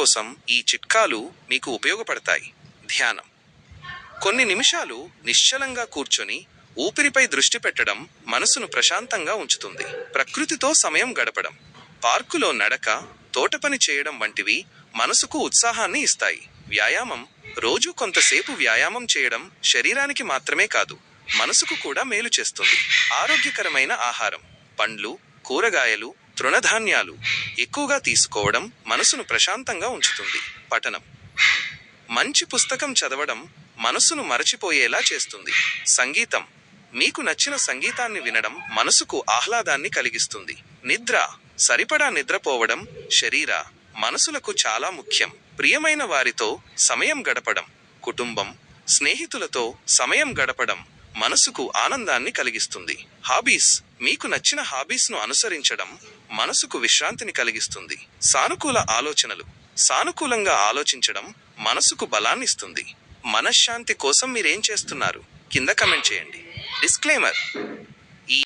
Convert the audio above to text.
కోసం ఈ చిట్కాలు మీకు ఉపయోగపడతాయి. ధ్యానం. కొన్ని నిమిషాలు నిశ్చలంగా కూర్చొని ఊపిరిపై దృష్టి పెట్టడం మనసును ప్రశాంతంగా ఉంచుతుంది. ప్రకృతితో సమయం గడపడం పార్కులో నడక తోటపని చేయడం వంటివి మనసుకు ఉత్సాహాన్ని ఇస్తాయి. వ్యాయామం రోజు కొంతసేపు వ్యాయామం చేయడం శరీరానికి మాత్రమే కాదు మనసుకు కూడా మేలు చేస్తుంది. ఆరోగ్యకరమైన ఆహారం పండ్లు కూరగాయలు తృణధాన్యాలు ఎక్కువగా తీసుకోవడం మనసును ప్రశాంతంగా ఉంచుతుంది. పఠనం. మంచి పుస్తకం చదవడం మనసును మరచిపోయేలా చేస్తుంది. సంగీతం. మీకు నచ్చిన సంగీతాన్ని వినడం మనసుకు ఆహ్లాదాన్ని కలిగిస్తుంది. నిద్ర. సరిపడా నిద్రపోవడం శరీర మనసులకు చాలా ముఖ్యం. ప్రియమైన వారితో సమయం గడపడం. కుటుంబం స్నేహితులతో సమయం గడపడం మనసుకు ఆనందాన్ని కలిగిస్తుంది. హాబీస్. మీకు నచ్చిన హాబీస్ను అనుసరించడం మనసుకు విశ్రాంతిని కలిగిస్తుంది. సానుకూల ఆలోచనలు సానుకూలంగా ఆలోచించడం మనసుకు బలాన్నిస్తుంది మనశ్శాంతి కోసం మీరేం చేస్తున్నారు? కింద కమెంట్ చేయండి. డిస్క్లైమర్.